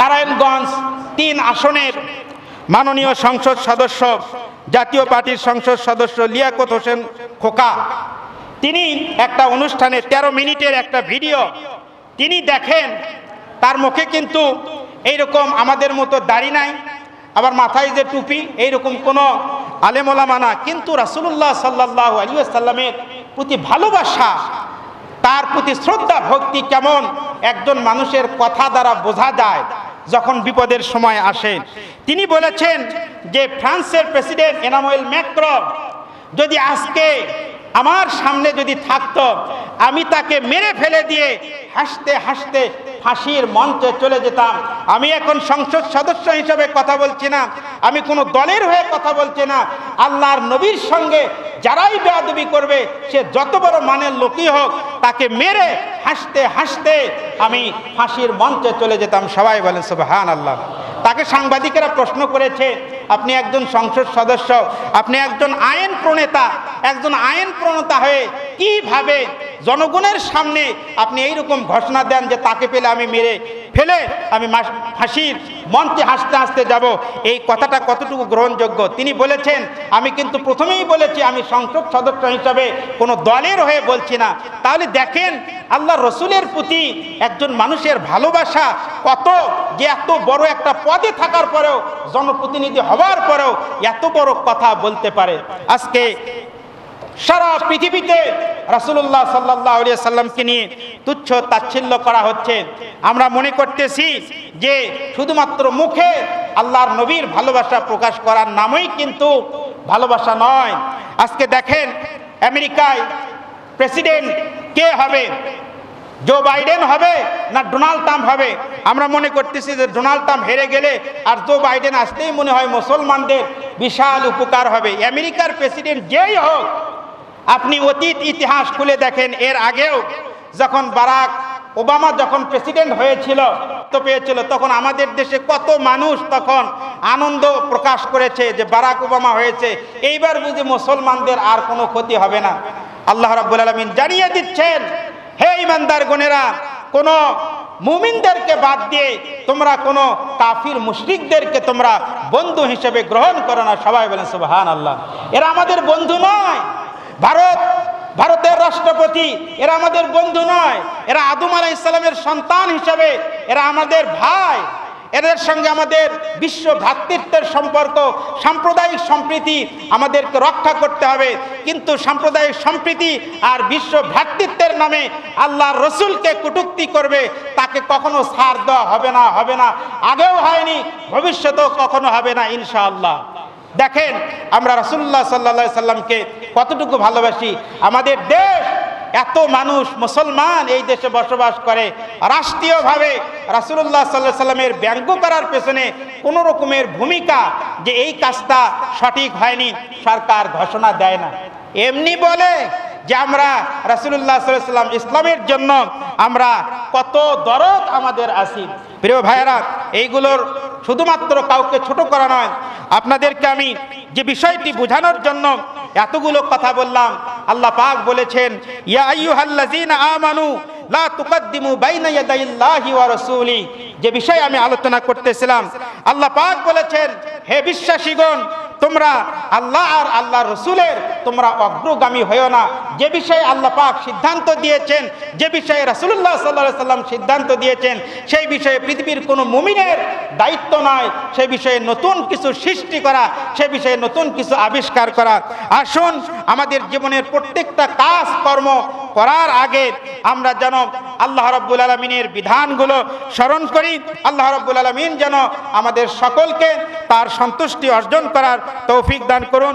নারায়ণগঞ্জ তিন আসনের মাননীয় সংসদ সদস্য, জাতীয় পার্টির সংসদ সদস্য লিয়াকত হোসেন খোকা। তিনি একটা অনুষ্ঠানে ১৩ মিনিটের একটা ভিডিও। তিনি দেখেন, তার মুখে কিন্তু এইরকম আমাদের মতো দাড়ি নাই, আবার মাথায় যে টুপি, এইরকম কোনো আলেমোলামা না। কিন্তু রাসুলুল্লাহ সাল্লাহ আলী সাল্লামের প্রতি ভালোবাসা, তার প্রতি শ্রদ্ধা ভক্তি কেমন, একজন মানুষের কথা দ্বারা বোঝা যায়। যখন বিপদের সময় আসে, তিনি বলেছেন যে ফ্রান্সের প্রেসিডেন্ট এনামুয়েল ম্যাক্রো যদি আজকে আমার সামনে যদি থাকত, আমি তাকে মেরে ফেলে দিয়ে হাসতে হাসতে ফাঁসির মঞ্চে চলে যেতাম। আমি এখন সংসদ সদস্য হিসেবে কথা বলছি না, আমি কোনো দলের হয়ে কথা বলছি না। আল্লাহর নবীর সঙ্গে যারাই বেয়াদবি করবে, সে যত বড় মানের লোকই হোক তাকে মেরে হাসতে হাসতে আমি ফাঁসির মঞ্চে চলে যেতাম। সবাই বলেন সুবহান আল্লাহ তাকে সাংবাদিকেরা প্রশ্ন করেছে, আপনি একজন সংসদ সদস্য, আপনি একজন আইন প্রণেতা একজন আইন প্রণেতা হয়ে কীভাবে জনগণের সামনে আপনি এইরকম ঘোষণা দেন যে তাকে পেলে আমি মেরে ফেলে, আমি ফাঁসির মঞ্চে হাসতে হাসতে যাব? এই কথাটা কতটুকু গ্রহণযোগ্য? তিনি বলেছেন, আমি কিন্তু প্রথমেই বলেছি, আমি সংসদ সদস্য হিসাবে কোনো দলের হয়ে বলছি না। তাহলে দেখেন, আল্লাহ রসুলের প্রতি একজন মানুষের ভালোবাসা কত যে এত বড় একটা পদে থাকার পরেও, জনপ্রতিনিধি হওয়ার পরেও এত বড় কথা বলতে পারে। আজকে সারা পৃথিবীতে রাসুল্লাহ সাল্লাহ সাল্লামকে নিয়ে তুচ্ছ তাচ্ছিল্য করা হচ্ছে। আমরা মনে করতেছি যে শুধুমাত্র মুখে আল্লাহর নবীর ভালোবাসা প্রকাশ করার নামই কিন্তু ভালোবাসা নয়। আজকে দেখেন আমেরিকায় প্রেসিডেন্ট কে হবে? জো বাইডেন হবে না ডোনাল্ড ট্রাম্প হবে? আমরা মনে করতেছি যে ডোনাল্ড ট্রাম্প হেরে গেলে আর জো বাইডেন আসতেই মনে হয় মুসলমানদের বিশাল উপকার হবে। আমেরিকার প্রেসিডেন্ট যেই হোক আপনি অতীত ইতিহাস খুলে দেখেন, এর আগেও যখন বারাক ওবামা যখন প্রেসিডেন্ট হয়েছিল তো পেয়েছিল, তখন আমাদের দেশে কত মানুষ তখন আনন্দ প্রকাশ করেছে যে বারাক ওবামা হয়েছে। এইবার বুঝি মুসলমানদের আর কোনো ক্ষতি হবে না। আল্লাহ রাব্বুল আলামিন জানিয়ে দিচ্ছেন, হে ইমানদার গণেরা কোন মুমিনদেরকে বাদ দিয়ে তোমরা কোন কাফির মুশরিকদেরকে তোমরা বন্ধু হিসেবে গ্রহণ করো না। সবাই বলেন সুবহান আল্লাহ এরা আমাদের বন্ধু নয়। ভারত, ভারতের রাষ্ট্রপতি, এরা আমাদের বন্ধু নয়। এরা আদম আলাহ ইসলামের সন্তান হিসাবে, এরা আমাদের ভাই। এদের সঙ্গে আমাদের বিশ্ব ভ্রাতৃত্বের সম্পর্ক, সাম্প্রদায়িক সম্প্রীতি আমাদেরকে রক্ষা করতে হবে। কিন্তু সাম্প্রদায়িক সম্প্রীতি আর বিশ্ব ভ্রাতৃত্বের নামে আল্লাহর রসুলকে কটূক্তি করবে, তাকে কখনো ছাড় দেওয়া হবে না হবে না। আগেও হয়নি, ভবিষ্যতেও কখনো হবে না, ইনশাআল্লাহ। দেখেন, আমরা রসুল্লাহ সাল্লা সাল্লামকে কতটুকু ভালোবাসি। আমাদের দেশ এত মানুষ মুসলমান এই দেশে বসবাস করে। রাষ্ট্রীয়ভাবে রাসুল্লাহ সাল্লাহ সাল্লামের ব্যঙ্গ করার পেছনে কোনো রকমের ভূমিকা যে এই কাজটা সঠিক হয়নি, সরকার ঘোষণা দেয় না। এমনি বলে যে আমরা রাসুল্লাহ সাল্লাহ সাল্লাম ইসলামের জন্য আমরা কত দরদ আমাদের আসি প্রিয় ভাইয়েরা, এইগুলোর শুধুমাত্র কাউকে ছোট করা নয়, আপনাদেরকে আমি যে বিষয়টি বোঝানোর জন্য এতগুলো কথা বললাম, আল্লাহ পাক বলেছেন আমানু লা তুকদ্দিমু বাইনা ইয়াদাইল্লাহি ওয়া রাসূলি। যে বিষয়ে আমি আলোচনা করতেছিলাম, আল্লাহ পাক বলেছেন, হে বিশ্বাসীগণ তোমরা আল্লাহ আর আল্লাহ রসুলের তোমরা অগ্রগামী হয়েও না। যে বিষয়ে আল্লাহ পাক সিদ্ধান্ত দিয়েছেন, যে বিষয়ে রাসুল্লাহ সাল্লাহ সাল্লাম সিদ্ধান্ত দিয়েছেন, সেই বিষয়ে পৃথিবীর কোনো মুমিনের দায়িত্ব নয় সেই বিষয়ে নতুন কিছু সৃষ্টি করা সে বিষয়ে নতুন কিছু আবিষ্কার করা। আসুন, আমাদের জীবনের প্রত্যেকটা কাজ কর্ম করার আগে আমরা যেন আল্লাহ রব্বুল আলমিনের বিধানগুলো স্মরণ করি, আল্লাহ রব্বুল আলমিন যেন আমাদের সকলকে তার সন্তুষ্টি অর্জন করার তৌফিক দান করুন।